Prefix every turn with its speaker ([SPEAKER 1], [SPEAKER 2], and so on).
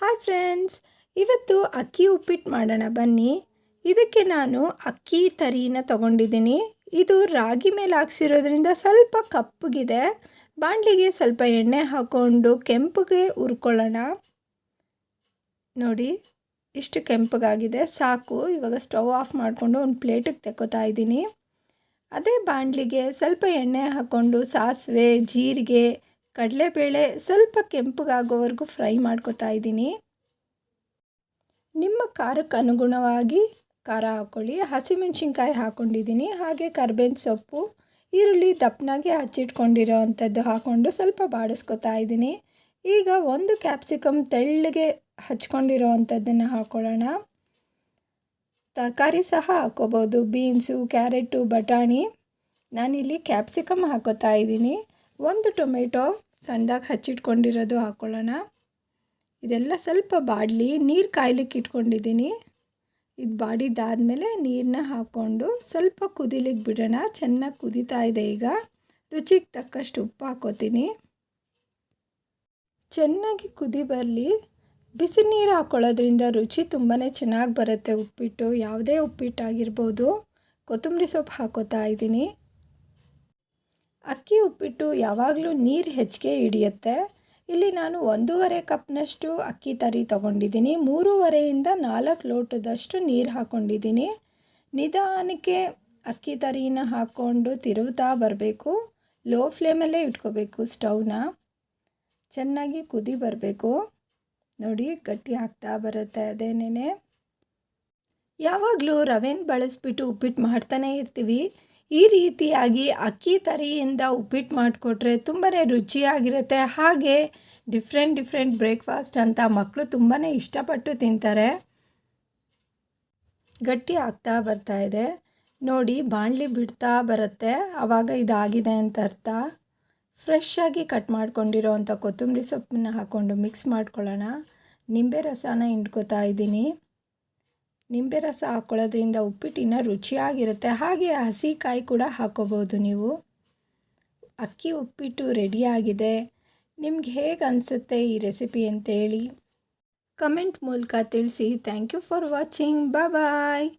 [SPEAKER 1] Hi friends ಇವತ್ತು ಅಕ್ಕಿ ಉಪ್ಪಿಟ್ಟು ಮಾಡೋಣ ಬನ್ನಿ. ಇದಕ್ಕೆ ನಾನು ಅಕ್ಕಿ ತರಿನ ತಗೊಂಡಿದ್ದೀನಿ. ಇದು ರಾಗಿ ಮೇಲೆ ಹಾಕ್ಸಿರೋದ್ರಿಂದ ಸ್ವಲ್ಪ ಕಪ್ಪಗಿದೆ. ಬಾಣಲಿಗೆ ಸ್ವಲ್ಪ ಎಣ್ಣೆ ಹಾಕ್ಕೊಂಡು ಕೆಂಪಗೆ ಹುರ್ಕೊಳ್ಳೋಣ. ನೋಡಿ, ಇಷ್ಟು ಕೆಂಪಗಾಗಿದೆ, ಸಾಕು. ಇವಾಗ ಸ್ಟವ್ ಆಫ್ ಮಾಡಿಕೊಂಡು ಒಂದು ಪ್ಲೇಟಿಗೆ ತೆಕ್ಕೋತಾ ಇದ್ದೀನಿ. ಅದೇ ಬಾಣಲಿಗೆ ಸ್ವಲ್ಪ ಎಣ್ಣೆ ಹಾಕ್ಕೊಂಡು ಸಾಸಿವೆ, ಜೀರಿಗೆ ಕಡಲೆಬೇಳೆ ಸ್ವಲ್ಪ ಕೆಂಪಗಾಗೋವರೆಗೂ ಫ್ರೈ ಮಾಡ್ಕೋತಾ ಇದ್ದೀನಿ. ನಿಮ್ಮ ಖಾರಕ್ಕೆ ಅನುಗುಣವಾಗಿ ಖಾರ ಹಾಕ್ಕೊಳ್ಳಿ ಹಸಿಮೆಣ್ಸಿನ್ಕಾಯಿ ಹಾಕ್ಕೊಂಡಿದ್ದೀನಿ ಹಾಗೆ ಕರ್ಬೇವಿನ ಸೊಪ್ಪು, ಈರುಳ್ಳಿ ದಪ್ಪನಾಗಿ ಹಚ್ಚಿಟ್ಕೊಂಡಿರೋ ಅಂಥದ್ದು ಹಾಕ್ಕೊಂಡು ಸ್ವಲ್ಪ ಬಾಡಿಸ್ಕೊತಾ ಇದ್ದೀನಿ. ಈಗ ಒಂದು ಕ್ಯಾಪ್ಸಿಕಮ್ ತೆಳ್ಳಗೆ ಹಚ್ಕೊಂಡಿರೋ ಅಂಥದ್ದನ್ನು ಹಾಕ್ಕೊಳ್ಳೋಣ ತರಕಾರಿ ಸಹ ಹಾಕ್ಕೋಬೋದು. ಬೀನ್ಸು, ಕ್ಯಾರೆಟು, ಬಟಾಣಿ. ನಾನಿಲ್ಲಿ ಕ್ಯಾಪ್ಸಿಕಮ್ ಹಾಕೋತಾ ಇದ್ದೀನಿ. ಒಂದು ಟೊಮೆಟೊ ಸಣ್ಣದಾಗಿ ಹಚ್ಚಿಟ್ಕೊಂಡಿರೋದು ಹಾಕ್ಕೊಳ್ಳೋಣ ಇದೆಲ್ಲ ಸ್ವಲ್ಪ ಬಾಡಲಿ, ನೀರು ಕಾಯ್ಲಿಕ್ಕೆ ಇಟ್ಕೊಂಡಿದ್ದೀನಿ. ಇದು ಬಾಡಿದ್ದಾದಮೇಲೆ ನೀರನ್ನ ಹಾಕ್ಕೊಂಡು ಸ್ವಲ್ಪ ಕುದಿಲಿಕ್ಕೆ ಬಿಡೋಣ. ಚೆನ್ನಾಗಿ ಕುದೀತಾ ಇದೆ ಈಗ. ರುಚಿಗೆ ತಕ್ಕಷ್ಟು ಉಪ್ಪು ಹಾಕೋತೀನಿ. ಚೆನ್ನಾಗಿ ಕುದಿ ಬರಲಿ. ಬಿಸಿ ನೀರು ಹಾಕ್ಕೊಳ್ಳೋದ್ರಿಂದ ರುಚಿ ತುಂಬಾ ಚೆನ್ನಾಗಿ ಬರುತ್ತೆ ಉಪ್ಪಿಟ್ಟು. ಯಾವುದೇ ಉಪ್ಪಿಟ್ಟಾಗಿರ್ಬೋದು. ಕೊತ್ತಂಬರಿ ಸೊಪ್ಪು ಹಾಕೋತಾ ಇದ್ದೀನಿ. ಅಕ್ಕಿ ಉಪ್ಪಿಟ್ಟು ಯಾವಾಗಲೂ ನೀರು ಹೆಚ್ಚಿಗೆ ಹಿಡಿಯುತ್ತೆ. ಇಲ್ಲಿ ನಾನು ಒಂದೂವರೆ ಕಪ್ನಷ್ಟು ಅಕ್ಕಿ ತರಿ ತೊಗೊಂಡಿದ್ದೀನಿ. ಮೂರುವರೆಯಿಂದ ನಾಲ್ಕು ಲೋಟದಷ್ಟು ನೀರು ಹಾಕ್ಕೊಂಡಿದ್ದೀನಿ ನಿಧಾನಕ್ಕೆ ಅಕ್ಕಿ ತರಿನ ಹಾಕ್ಕೊಂಡು ತಿರುವುತ್ತಾ ಬರಬೇಕು. ಲೋ ಫ್ಲೇಮಲ್ಲೇ ಇಟ್ಕೋಬೇಕು ಸ್ಟವ್ನ. ಚೆನ್ನಾಗಿ ಕುದಿ ಬರಬೇಕು. ನೋಡಿ, ಗಟ್ಟಿ ಆಗ್ತಾ ಬರುತ್ತೆ ಅದೇನೇ ಯಾವಾಗಲೂ ರವೆನ ಬಳಸ್ಬಿಟ್ಟು ಉಪ್ಪಿಟ್ಟು ಮಾಡ್ತಾನೆ ಇರ್ತೀವಿ. ಈ ರೀತಿಯಾಗಿ ಅಕ್ಕಿ ತರಿಯಿಂದ ಉಪ್ಪಿಟ್ಟು ಮಾಡಿಕೊಟ್ರೆ ತುಂಬಾ ರುಚಿಯಾಗಿರುತ್ತೆ. ಹಾಗೆ ಡಿಫ್ರೆಂಟ್ ಡಿಫ್ರೆಂಟ್ ಬ್ರೇಕ್ಫಾಸ್ಟ್ ಅಂತ ಮಕ್ಕಳು ತುಂಬಾ ಇಷ್ಟಪಟ್ಟು ತಿಂತಾರೆ. ಗಟ್ಟಿ ಆಗ್ತಾ ಬರ್ತಾ ಇದೆ. ನೋಡಿ, ಬಾಣಲಿ ಬಿಡ್ತಾ ಬರುತ್ತೆ. ಆವಾಗ ಇದಾಗಿದೆ ಅಂತ ಅರ್ಥ. ಫ್ರೆಶ್ಶಾಗಿ ಕಟ್ ಮಾಡ್ಕೊಂಡಿರೋ ಅಂಥ ಕೊತ್ತಂಬರಿ ಸೊಪ್ಪನ್ನ ಹಾಕ್ಕೊಂಡು ಮಿಕ್ಸ್ ಮಾಡ್ಕೊಳ್ಳೋಣ. ನಿಂಬೆ ರಸನ ಹಿಂಡ್ಕೋತಾ ಇದ್ದೀನಿ. ನಿಂಬೆ ರಸ ಹಾಕ್ಕೊಳ್ಳೋದ್ರಿಂದ ಉಪ್ಪಿಟ್ಟಿನ ರುಚಿಯಾಗಿರುತ್ತೆ. ಹಾಗೆ ಹಸಿಕಾಯಿ ಕೂಡ ಹಾಕೋಬೋದು ನೀವು. ಅಕ್ಕಿ ಉಪ್ಪಿಟ್ಟು ರೆಡಿಯಾಗಿದೆ ನಿಮ್ಗೆ ಹೇಗೆ ಅನಿಸುತ್ತೆ ಈ ರೆಸಿಪಿ ಅಂತೇಳಿ? ಕಮೆಂಟ್ ಮೂಲಕ ತಿಳಿಸಿ. Thank you for watching bye